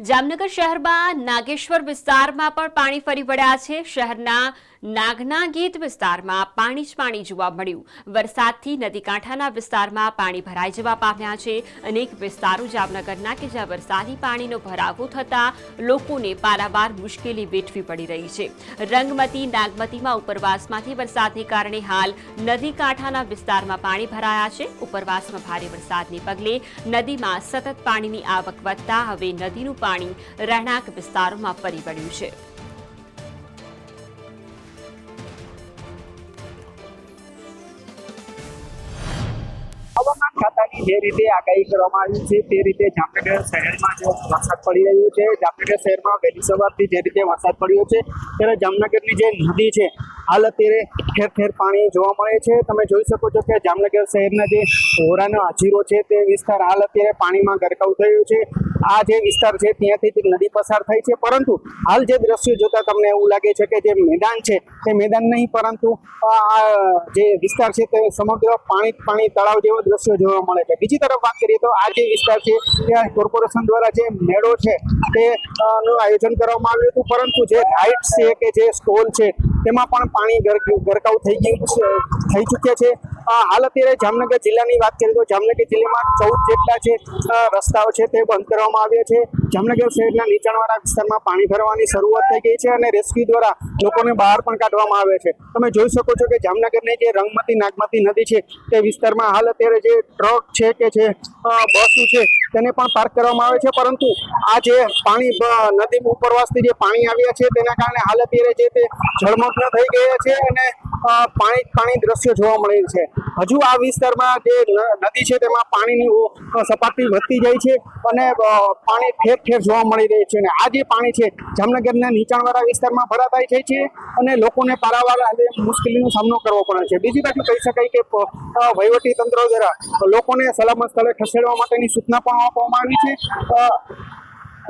જામનગર શહેરમાં નાગેશ્વર વિસ્તારમાં પણ પાણી ફરી વળ્યા છે. શહેરના નાગના ગીત વિસ્તારમાં પાણી જ પાણી જોવા મળ્યું. વરસાદથી નદીકાંઠાના વિસ્તારમાં પાણી ભરાઈ જવા પામ્યા છે. અનેક વિસ્તારો જામનગરના કે જ્યાં વરસાદી પાણીનો ભરાવો થતાં લોકોને પારાવાર મુશ્કેલી વેઠવી પડી રહી છે. રંગમતી, નાગમતીમાં ઉપરવાસમાંથી વરસાદને કારણે હાલ નદી કાંઠાના વિસ્તારમાં પાણી ભરાયા છે. ઉપરવાસમાં ભારે વરસાદને પગલે નદીમાં સતત પાણીની આવક વધતા હવે નદીનું પાણી રહેણાંક વિસ્તારોમાં ફરી વળ્યું છે. ખાતાની જે રીતે આગાહી કરવામાં આવી છે તે રીતે જામનગર શહેરમાં જે વરસાદ પડી રહ્યો છે, જામનગર શહેરમાં વહેલી સવારથી જે રીતે વરસાદ પડ્યો છે, ત્યારે જામનગરની જે નદી છે, હાલ અત્યારે ઠેર ઠેર પાણી જોવા મળે છે. તમે જોઈ શકો છો કે જામનગર શહેરના જે હોરાનો હાજીરો છે તે વિસ્તાર હાલ અત્યારે પાણીમાં ગરકાવ થયો છે. આ જે વિસ્તાર છે, ત્યાંથી નદી પસાર થઈ છે. પરંતુ હાલ જે દ્રશ્યો જોતા તમને એવું લાગે છે કે જે મેદાન છે, તે મેદાન નહીં, પરંતુ આ જે વિસ્તાર છે, તે સમગ્ર પાણી પાણી તળાવ જેવો દ્રશ્યો જોવા મળે છે. બીજી તરફ વાત કરીએ તો આ જે વિસ્તાર છે ત્યાં કોર્પોરેશન દ્વારા જે મેળો છે, તે નું આયોજન કરવામાં આવ્યું હતું. પરંતુ જે રાઇડ્સ છે કે જે સ્ટોલ છે તેમાં પણ પાણી ગર- ગરકાવ થઈ ગયું છે, થઈ ચૂક્યા છે. હાલ અત્યારે જામનગર જિલ્લાની વાત કરીએ તો જામનગર જિલ્લામાં ચૌદ જેટલા જે રસ્તાઓ છે તે બંધ કરવામાં આવ્યા છે. જામનગર શહેરના નીચાણવાળા વિસ્તારમાં પાણી ભરવાની શરૂઆત થઈ ગઈ છે અને રેસ્ક્યુ દ્વારા લોકોને બહાર પણ કાઢવામાં આવે છે. તમે જોઈ શકો છો કે જામનગરની જે રંગમતી, નાગમતી નદી છે તે વિસ્તારમાં હાલ અત્યારે જે ટ્રક છે કે જે બસ છે તેને પણ પાર્ક કરવામાં આવે છે. પરંતુ આ જે પાણી નદી ઉપરવાસથી જે પાણી આવ્યા છે તેના કારણે હાલ અત્યારે જે તે જળમગ્ન થઈ ગયા છે અને પાણી પાણી દ્રશ્યો જોવા મળે છે. હજુ આ વિસ્તારમાં જે નદી છે તેમાં પાણીની સપાટી વધતી જાય છે અને પાણી ઠેર ઠેર જોવા મળી રહી છે અને આ જે પાણી છે જામનગરના નીચાણવાળા વિસ્તારમાં ભરાતા જાય છે અને લોકોને પારાવાર મુશ્કેલીનો સામનો કરવો પડે છે. બીજી બાજુ કહી શકાય કે વહીવટી તંત્ર દ્વારા લોકોને સલામત સ્થળે ખસેડવા માટેની સૂચના પણ આપવામાં આવી છે.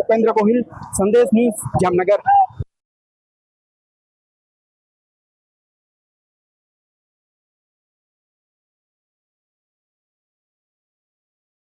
ઉપેન્દ્ર ગોહિલ, સંદેશ ન્યૂઝ જામનગર.